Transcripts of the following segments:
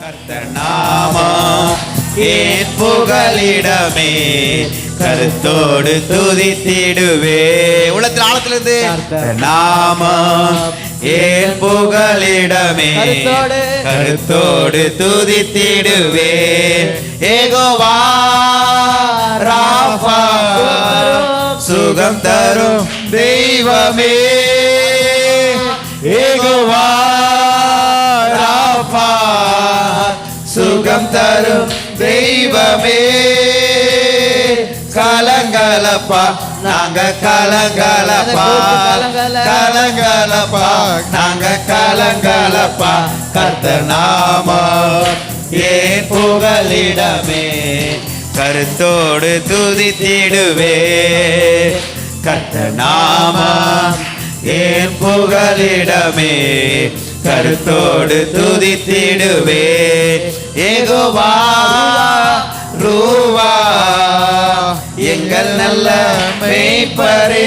கர்த்தர் நாமம் ஏன் புகலிடமே? கருத்தோடு துதித்திடுவே. உள்ளத்தில் ஆழத்திலிருந்து. நாமம் ஏன் புகலிடமே? கருத்தோடு. கருத்தோடு துதித்திடுவே. ஏகோவா ராஃபா சுகம் தரும். தெய்வமே. தரும் தெய்வமே. கலங்கலப்பா நாங்க கலங்கலப்பா. கலங்கலப்பா நாங்க கலங்கலப்பா. கர்த்த நாம ஏன் புகலிடமே? கருத்தோடு துதித்திடுவே. கர்த்த நாம ஏன் புகலிடமே? கருத்தோடு துதித்திடுவே. ஏகோவா ரூவா எங்கள் நல்ல மெய்ப்பரே.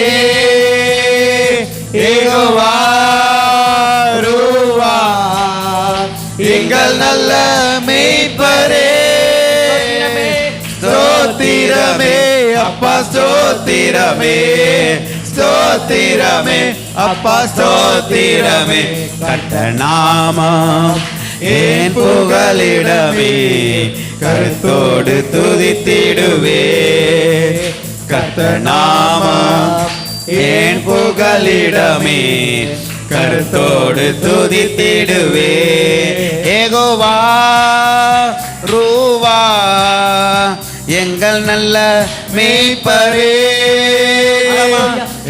ஏகோவா ரூவா எங்கள் நல்ல மெய்ப்பரே. ஸ்தோத்திரமே அப்பா ஸ்தோத்திரமே ஸ்தோத்திரமே அப்பா ஸ்தோத்திரமே கட்ட நாமம் ஏன் புகழிடமே கருத்தோடு துதித்திடுவே கத்த நாமம் ஏன் புகழிடமே கருத்தோடு துதித்திடுவே ஏகோவா ரூவா எங்கள் நல்ல மெய்ப்பரே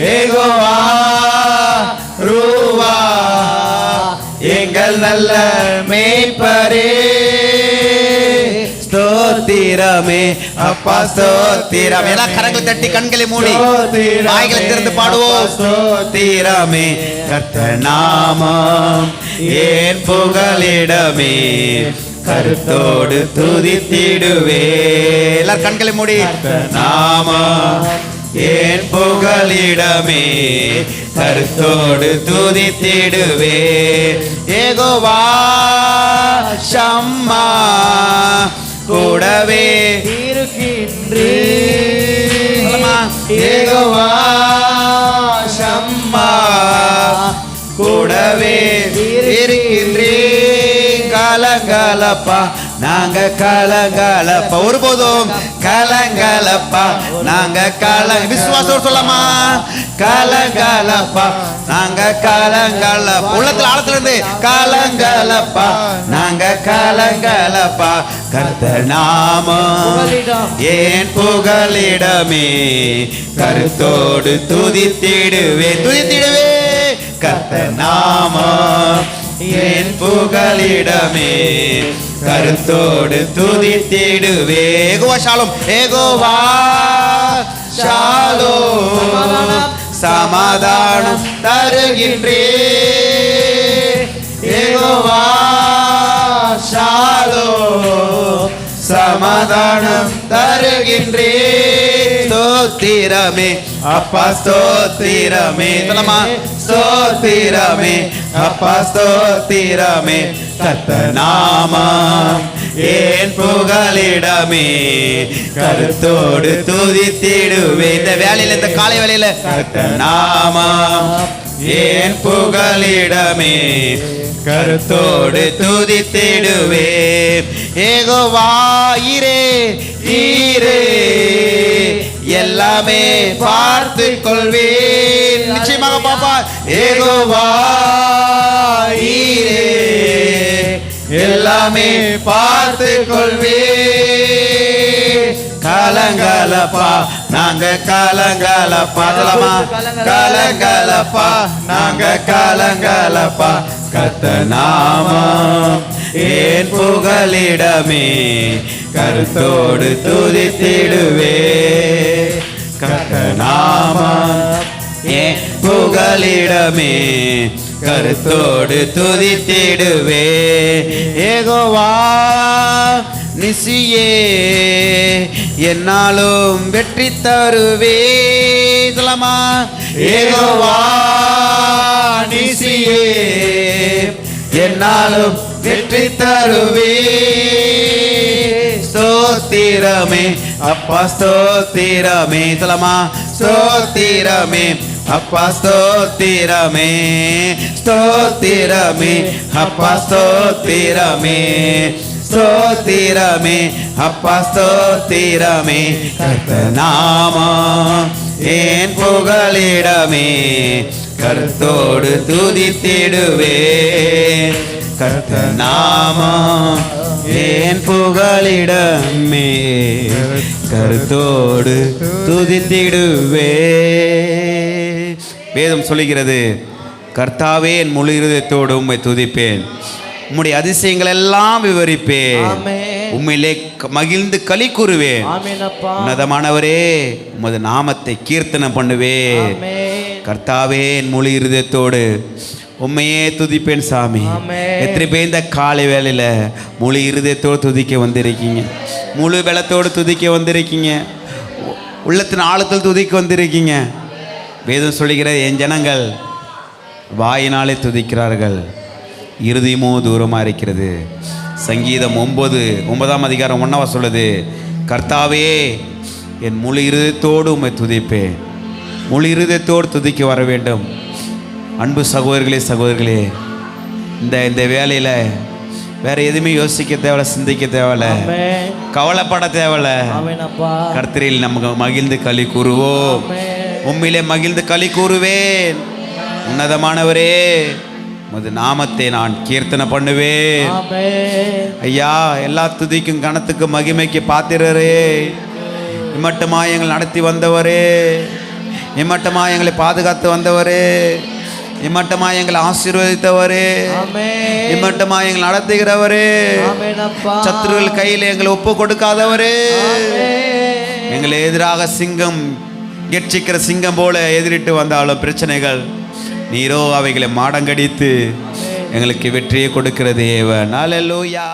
ஏகோவா ரூவா எங்கள் நல்ல மெய்ப்பரே. ஸ்தோத்திரமே அப்பா ஸ்தோத்திரமே. எல்லாம் கரங்களை தட்டி கண்களை மூடி வாய்களை திறந்து பாடுவோம். ஸ்தோத்திரமே. கர்த்த நாமம் ஏன் புகலிடமே. கருத்தோடு துதித்திடுவே. எல்லாரும் கண்களை மூடி. நாமம் ஏன் புகழிடமே கருத்தோடு துதித்திடுவே. ஏகோவா சம்மா கூடவே இருக்கின்றே. ஏகோவா சம்மா கூடவே இருக்கின்றே. கலகலப்பா நாங்க கலங்கலப்பா. ஒருபோதும் கலங்கலப்பா. நாங்க கல விசுவாசம் சொல்லாமா கலங்கலப்பா. நாங்க கலங்கலப்பா. உள்ளத்துல ஆழத்துல இருந்து கலங்கலப்பா. நாங்க கலங்கலப்பா. கர்த்த நாமம் ஏன் புகலிடமே? கருத்தோடு துதித்திடுவே. துதித்திடுவே. கர்த்த நாமம் ஏன் புகலிடமே? கருத்தோடு துதித்திடுவே ஏகோவா ஷாலும் ஏகோவா ஷாலும் சமாதானம். தருகின்றே ஏகோவா ஷாலோ சமாதானம் தருகின்றே ஸ்தோத்திரமே அப்பா ஸ்தோத்திரமே சொல்லமா ஸ்தோத்திரமே அப்பா ஸ்தோத்திரமே கத்த நாமம். ஏன் புகழிடமே கருத்தோடு துதித்திடுவே. இந்த வேலையில இந்த காலை வேலையில. கத்த நாமம். ஏன் புகழிடமே கருத்தோடு துதித்திடுவே. ஏகோவாயிரே ஈரே எல்லாமே பார்த்து கொள்வே நிச்சயமாக பாப்பா. ஏகோவா ஈரே எல்லாமே பார்த்து கொள்வே கலங்கலப்பா நாங்க கலங்கலப்பா. சொல்லமா கலங்கலப்பா நாங்க கலங்கலப்பா. கத்த நாமம் ஏன் புகலிடமே? கருத்தோடு துதித்திடுவே. கத்த நாமம் ஏன் புகலிடமே கருத்தோடு துதித்திடுவே. ஏகோவா நிசியே என்னாலும் வெற்றி தருவே. சொல்லமா ஏகோவா நிசியே என்னாலும் வெற்றி தருவே. ஸ்தோத்திரமே அப்பா ஸ்தோத்திரமே சொல்லமா ஸ்தோத்திரமே. அப்பா ஸ்தோத்திரமே ஸ்தோத்திரமே. அப்பா ஸ்தோத்திரமே ஸ்தோத்திரமே. அப்பா ஸ்தோத்திரமே. கர்த்தநாமா ஏன் புகழிடமே. கருத்தோடு துதித்திடுவே. கர்த்தநாமா ஏன் புகழிடமே. கருத்தோடு துதித்திடுவே. வேதம் சொல்லுகிறது கர்த்தாவே என் முழு இருதயத்தோடு உம்மை துதிப்பேன். உம்முடைய அதிசயங்கள் எல்லாம் விவரிப்பேன் க- மகிழ்ந்து களி கூறுவேன். உன்னதமானவரே உமது நாமத்தை கீர்த்தனம் பண்ணுவேன். கர்த்தாவே என் முழு இருதயத்தோடு உண்மையே துதிப்பேன் சாமி. எத்தனை பேர் இந்த காலை வேளையில முழு இருதயத்தோடு துதிக்க வந்திருக்கீங்க. முழு பலத்தோடு துதிக்க வந்திருக்கீங்க. உள்ளத்தின் ஆழத்தில் துதிக்க வந்திருக்கீங்க. வேதம் சொல்லுகிற என் ஜனங்கள் வாயினாலே துதிக்கிறார்கள். இருதயமோ தூரமாக இருக்கிறது. சங்கீதம் ஒன்பது ஒன்பதாம் அதிகாரம் ஒன்னவா சொல்லுது கர்த்தாவே என் முழு இருதயத்தோடு உம்மை துதிப்பேன். முழு இருதயத்தோடு துதிக்க வர வேண்டும். அன்பு சகோதரர்களே சகோதரர்களே இந்த இந்த வேலையில் வேற எதுவுமே யோசிக்க தேவையில்ல சிந்திக்க தேவையில்ல. கவலைப்பட தேவையில்ல. கர்த்தரில் நமக்கு மகிழ்ந்து களி கூறுவோம். உம்மிலே மகிழ்ந்து களி கூறுவேன். உன்னதமானவரே உமது நாமத்தை நான் கீர்த்தனை பண்ணுவேன். ஐயா எல்லா துதிக்கும் கணத்துக்கும் மகிமைக்கு பாத்திரரே. இம்மட்டுமா எங்களை நடத்தி வந்தவரே. இம்மட்டுமா எங்களை பாதுகாத்து வந்தவரே. இம்மட்டுமா எங்களை ஆசீர்வதித்தவரே. இம்மட்டுமா எங்களை நடத்துகிறவரே. சத்துருகள் கையில் எங்களை ஒப்பு கொடுக்காதவரே. எங்களை எதிராக சிங்கம் கெட்சிக்கிற சிங்கம் போல எதிரிட்டு வந்தாலும் பிரச்சனைகள். நீரோ அவைகளை மாடங்கடித்து எங்களுக்கு வெற்றியை கொடுக்கிற தேவன். அல்லேலூயா